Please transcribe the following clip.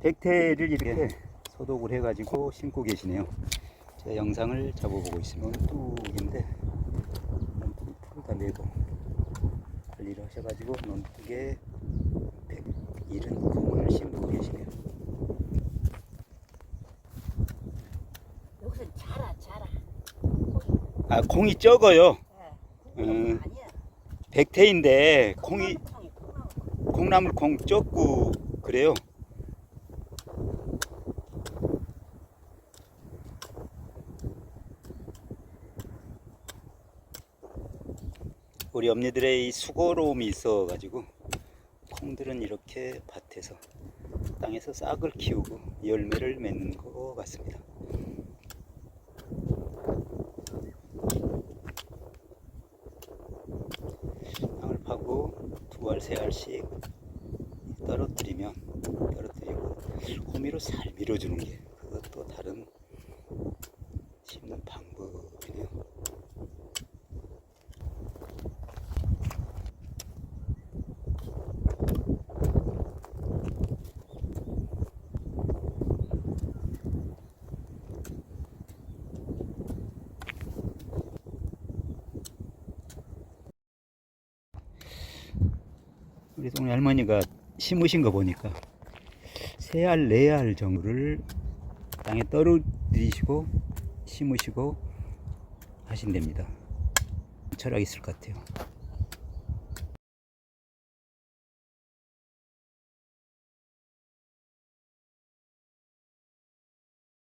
백태를 이렇게 소독을 해가지고 심고 계시네요. 제 영상을 잡아보고 있으면 뚝인데 논둑 풀다 내고 관리를 하셔가지고 논둑에 170콩을 심고 계시네요. 여기서 자라 자라. 아 콩이 적어요. 예. 음. 아니야. 백태인데 콩이 콩이 콩나물. 콩나물 콩 적고 그래요. 우리 엄니들의 이 수고로움이 있어가지고 콩들은 이렇게 밭에서 땅에서 싹을 키우고 열매를 맺는 것 같습니다. 땅을 파고 두 알, 세 알씩 떨어뜨리면 떨어뜨리고 호미로 살 밀어주는 게 그것도 다른 심는 방법이네요. 우리 동네 할머니가 심으신 거 보니까 세 알, 네 알 정도를 땅에 떨어뜨리시고 심으시고 하신답니다. 철학이 있을 것 같아요.